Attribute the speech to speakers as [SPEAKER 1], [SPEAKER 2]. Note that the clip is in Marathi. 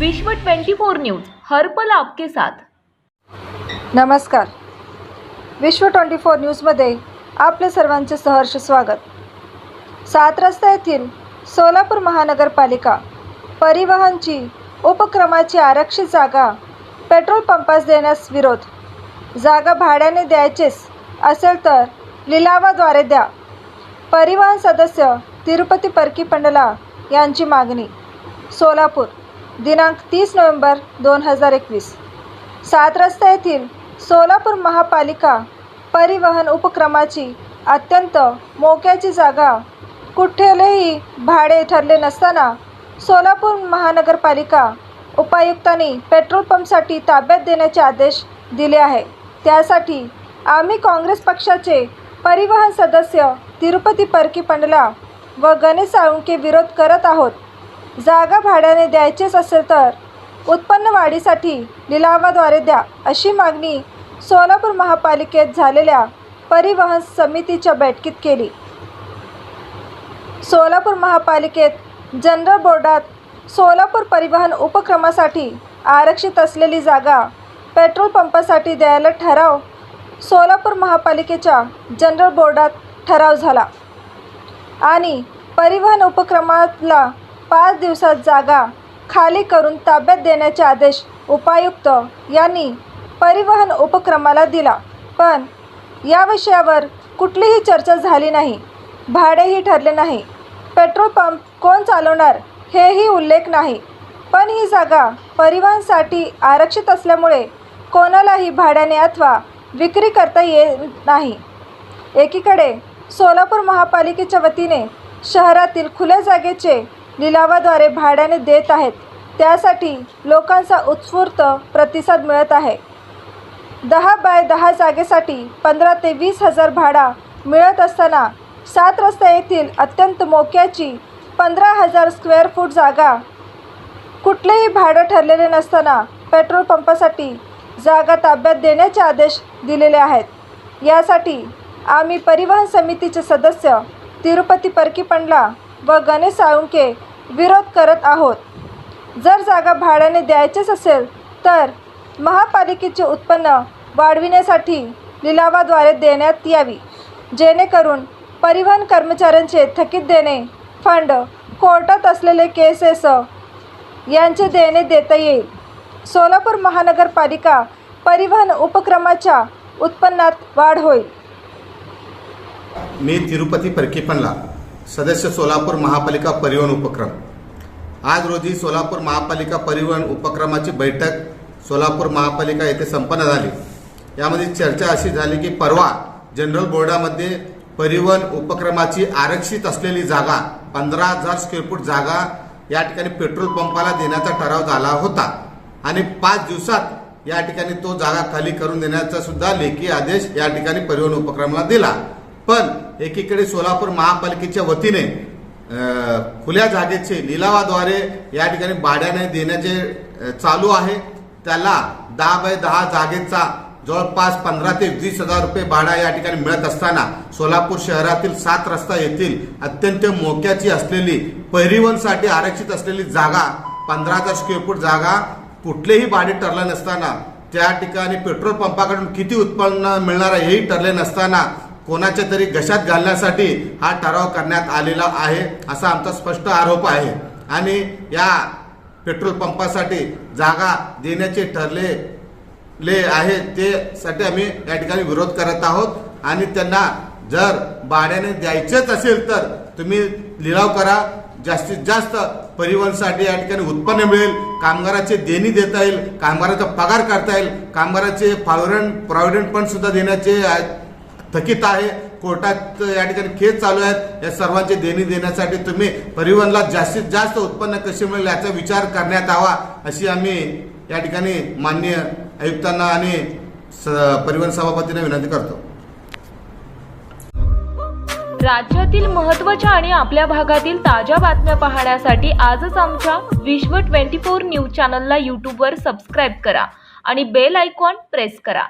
[SPEAKER 1] विश्व 24 न्यूज हर्पल आपके साथ.
[SPEAKER 2] नमस्कार. विश्व ट्वेंटी फोर न्यूजमध्ये आपले सर्वांचे सहर्ष स्वागत. सात रस्ता येथील सोलापूर महानगरपालिका परिवहनची उपक्रमाची आरक्षित जागा पेट्रोल पंपास देण्यास विरोध. जागा भाड्याने द्यायचेच असेल तर लिलावाद्वारे द्या. परिवहन सदस्य तिरुपती परकी पंडला यांची मागणी. सोलापूर दिनांक तीस नोव्हेंबर दोन हजार एकवीस. सात रस्ता येथील सोलापूर महापालिका परिवहन उपक्रमाची अत्यंत मोक्याची जागा कुठेलेही भाडे ठरले नसताना सोलापूर महानगरपालिका उपायुक्तांनी पेट्रोल पंपसाठी ताब्यात देण्याचे आदेश दिले आहे. त्यासाठी आम्ही काँग्रेस पक्षाचे परिवहन सदस्य तिरुपती परकी पंडला व गणेश साळुंके विरोध करत आहोत. जागा भाड्याने द्यायचेच असेल तर उत्पन्न वाढीसाठी लिलावाद्वारे द्या अशी मागणी सोलापूर महापालिकेत झालेल्या परिवहन समितीच्या बैठकीत केली. सोलापूर महापालिकेत जनरल बोर्डात सोलापूर परिवहन उपक्रमासाठी आरक्षित असलेली जागा पेट्रोल पंपासाठी द्यायला ठराव सोलापूर महापालिकेच्या जनरल बोर्डात ठराव झाला. आणि परिवहन उपक्रमाला पाच दिवसात जागा खाली करून ताब्यात देण्याचे आदेश उपायुक्त यांनी परिवहन उपक्रमाला दिला. पण या विषयावर कुठलीही चर्चा झाली नाही. भाडेही ठरले नाही. पेट्रोल पंप कोण चालवणार हेही उल्लेख नाही. पण ही जागा परिवहनसाठी आरक्षित असल्यामुळे कोणालाही भाड्याने अथवा विक्री करता येत नाही. एकीकडे सोलापूर महापालिकेच्या वतीने शहरातील खुल्या जागेचे लिलावाद्वारे भाड्याने देत आहेत. त्यासाठी लोकांचा उत्स्फूर्त प्रतिसाद मिळत आहे. दहा बाय दहा जागेसाठी पंधरा ते वीस हजार भाडा मिळत असताना सात रस्ता येथील अत्यंत मोक्याची पंधरा हजार स्क्वेअर फूट जागा कुठलेही भाडं ठरलेले नसताना पेट्रोल पंपासाठी जागा ताब्यात देण्याचे आदेश दिलेले आहेत. यासाठी आम्ही परिवहन समितीचे सदस्य तिरुपती परकीपंडला व गणेश साळुंके विरोध करत आहोत. जर जागा भाड्याने द्यायचीच असेल तर महापालिकेचे उत्पन्न वाढविण्यासाठी लिलावाद्वारे देण्यात यावी जेणेकरून परिवहन कर्मचाऱ्यांचे थकीत देणे फंड कोर्टात असलेले केसेस यांचे देणे देता येईल. सोलापूर महानगरपालिका परिवहन उपक्रमाच्या उत्पन्नात वाढ होईल.
[SPEAKER 3] मी तिरुपती परकीपणला सदस्य सोलापूर महापालिका परिवहन उपक्रम. आज रोजी सोलापूर महापालिका परिवहन उपक्रमाची बैठक सोलापूर महापालिका येथे संपन्न झाली. यामध्ये चर्चा अशी झाली की परवा जनरल बोर्डामध्ये परिवहन उपक्रमाची आरक्षित असलेली जागा पंधरा हजार स्क्वेअर फूट जागा या ठिकाणी पेट्रोल पंपाला देण्याचा ठराव झाला होता आणि पाच दिवसात या ठिकाणी तो जागा खाली करून देण्याचा सुद्धा लेखी आदेश या ठिकाणी परिवहन उपक्रमाला दिला. पण एकीकडे सोलापूर महापालिकेच्या वतीने खुल्या जागेचे लिलावाद्वारे या ठिकाणी भाड्याने देण्याचे चालू आहे. त्याला दहा बाय दहा जागेचा जवळपास पंधरा ते वीस हजार रुपये भाडा या ठिकाणी मिळत असताना सोलापूर शहरातील सात रस्ता येथील अत्यंत मोक्याची असलेली परिवहनसाठी आरक्षित असलेली जागा पंधरा हजार स्क्वेअर फूट जागा कुठलेही भाडे ठरलं नसताना त्या ठिकाणी पेट्रोल पंपाकडून किती उत्पन्न मिळणार आहे हेही ठरले नसताना कोणाच्या तरी घशात घालण्यासाठी हा ठराव करण्यात आलेला आहे असा आमचा स्पष्ट आरोप आहे. आणि या पेट्रोल पंपासाठी जागा देण्याचे ठरले ले आहे तेसाठी आम्ही या ठिकाणी विरोध करत आहोत. आणि त्यांना जर भाड्याने द्यायचेच असेल तर तुम्ही लिलाव करा. जास्तीत जास्त परिवहनसाठी या ठिकाणी उत्पन्न मिळेल. कामगाराचे देणी देता येईल. कामगाराचा पगार करता येईल. कामगाराचे प्रॉव्हिडंट प्रॉव्हिडंट फंड सुद्धा देण्याचे थकीत आहे. कोर्टात या ठिकाणी केस चालू आहेत. या सर्वांचे देणी देण्यासाठी तुम्ही परिवहनला जास्तीत जास्त उत्पन्न कसे मिळेल याचा विचार करण्यात यावा अशी आम्ही या ठिकाणी माननीय आयुक्तांना आणि स- परिवहन सभापतींना विनंती करतो.
[SPEAKER 1] राज्यातील महत्त्वाच्या आणि आपल्या भागातील ताज्या बातम्या पाहण्यासाठी आजच आमच्या विश्व 24 न्यूज चॅनलला यूट्यूबवर सबस्क्राईब करा आणि बेल आयकॉन प्रेस करा.